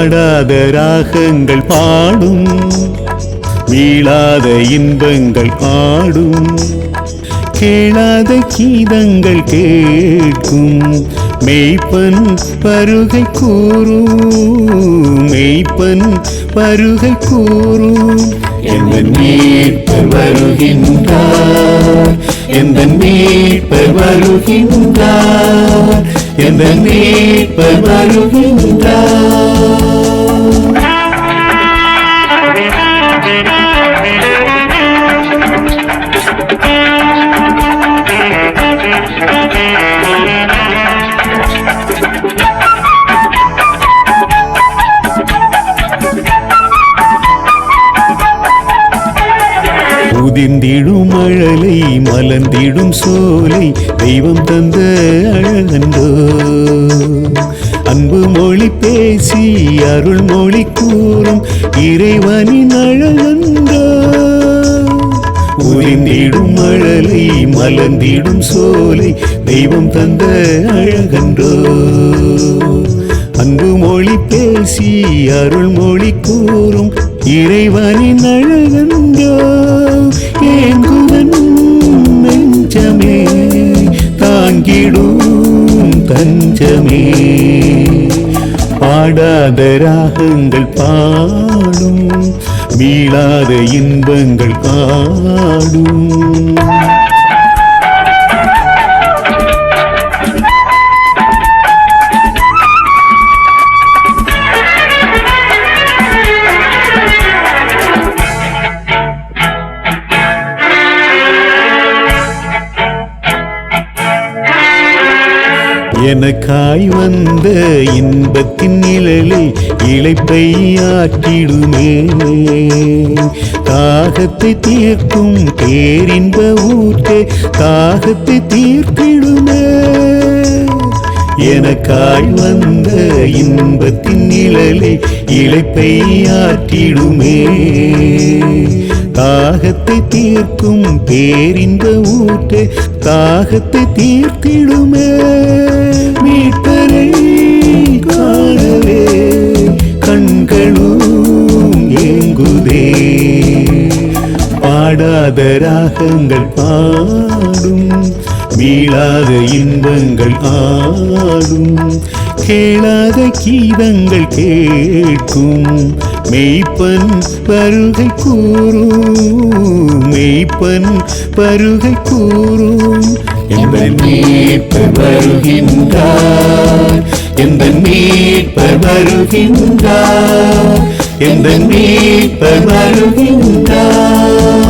பாடாத ராகங்கள் பாடும். மீளாத இன்பங்கள் பாடும். கேளாத கீதங்கள் கேட்கும். மெய்ப்பன் பருகை கூறும். மெய்ப்பன் பருகை கூறும். எந்த மீட்பர் வருகின்றார்? எந்த மீட்பர் வருகின்றார்? எந்த மீட்பர் வருகின்றார்? உதிர்ந்திடும் மழலை மலர்ந்திடும் சோலை தெய்வம் தந்த அழகன்றோ அன்பு மொழி பேசி அருள் மொழி கூறும் இறைவனின் அழகன்றோ உதிர்ந்திடும் மழலை மலர்ந்திடும் சோலை தெய்வம் தந்த அழகன்றோ அன்பு மொழி பேசி அருள் மொழி கூறும் இறைவனின் அழ தஞ்சமே பாடாத ராகங்கள் பாடும் மீளாத இன்பங்கள் காடும். எனக்காய் வந்த இன்பத்தின் நிழலில் இழைப்பை ஆற்றிடுமே. தாகத்தை தீர்க்கும் பேரின்ப ஊற்றே தாகத்தை தீர்க்கிடுமே எனக்காய் வந்த இன்பத்தின் நிழலில் இழைப்பை ஆற்றிடுமே. தாகத்தை தீர்க்கும் பேரிந்த ஊற்றே தாகத்தை தீர்த்திடுமே. மீட்பரை காணவே கண்களும் ஏங்குதே. பாடாத ராகங்கள் பாடும் மீளாத இன்பங்கள் ஆடும். கேளாத கீதங்கள் கேட்கும். மெய்ப்பன் பருகை கூறும். மெய்ப்பன் பருகை கூறும். எந்த மீட்பர் வருகின்றார். எந்த மீட்பர் வருகின்றார். எந்த மீட்பர் வருகின்றார்.